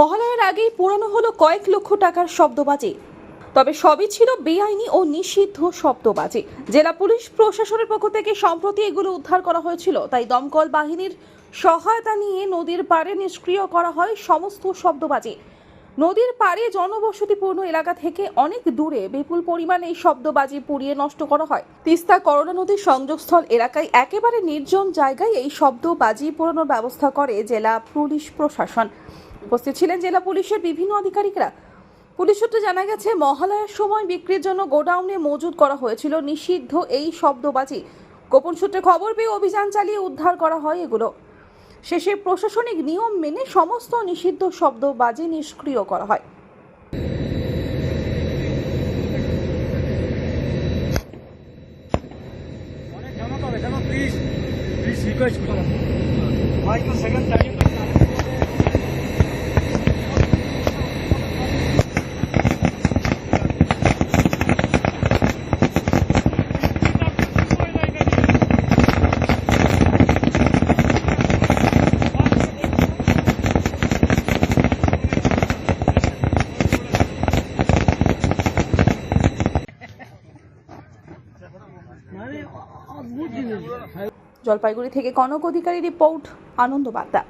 মহালয়ের আগেই পুরানো হলো কয়েক লক্ষ টাকার শব্দবাজি। তবে সবই ছিল বেআইনি ও নিষিদ্ধ শব্দবাজি। জেলা পুলিশ প্রশাসনের পক্ষ থেকে সম্প্রতি এগুলো উদ্ধার করা হয়েছিল। তাই দমকল বাহিনীর সহায়তা নিয়ে নদীর পাড়ে নিষ্ক্রিয় করা হয় সমস্ত শব্দবাজি। নদীর পাড়ে জনবসতিপূর্ণ এলাকা থেকে অনেক দূরে বিপুল পরিমাণে এই শব্দবাজি পুড়িয়ে নষ্ট করা হয়। তিস্তা করোনা নদীর সংযোগস্থল এলাকায় একেবারে নির্জন জায়গায় এই শব্দবাজি পোড়ানোর ব্যবস্থা করে জেলা পুলিশ প্রশাসন। উপস্থিত ছিলেন জেলা পুলিশের বিভিন্ন আধিকারিকরা। পুলিশ সূত্রে জানা গেছে, মহালয়ার সময় বিক্রির জন্য গোডাউনে মজুদ করা হয়েছিল নিষিদ্ধ এই শব্দবাজি। গোপন সূত্রে খবর পেয়ে অভিযান চালিয়ে উদ্ধার করা হয় এগুলো। শেষে প্রশাসনিক নিয়ম মেনে সমস্ত নিষিদ্ধ শব্দবাজি নিষ্ক্রিয় করা হয়। প্লিজ প্লিজ রিকোয়েস্ট করো। হয়তো সেকেন্ড টাইম জলপাইগুড়ি থেকে কনক অধিকারী রিপোর্ট আনন্দ বার্তা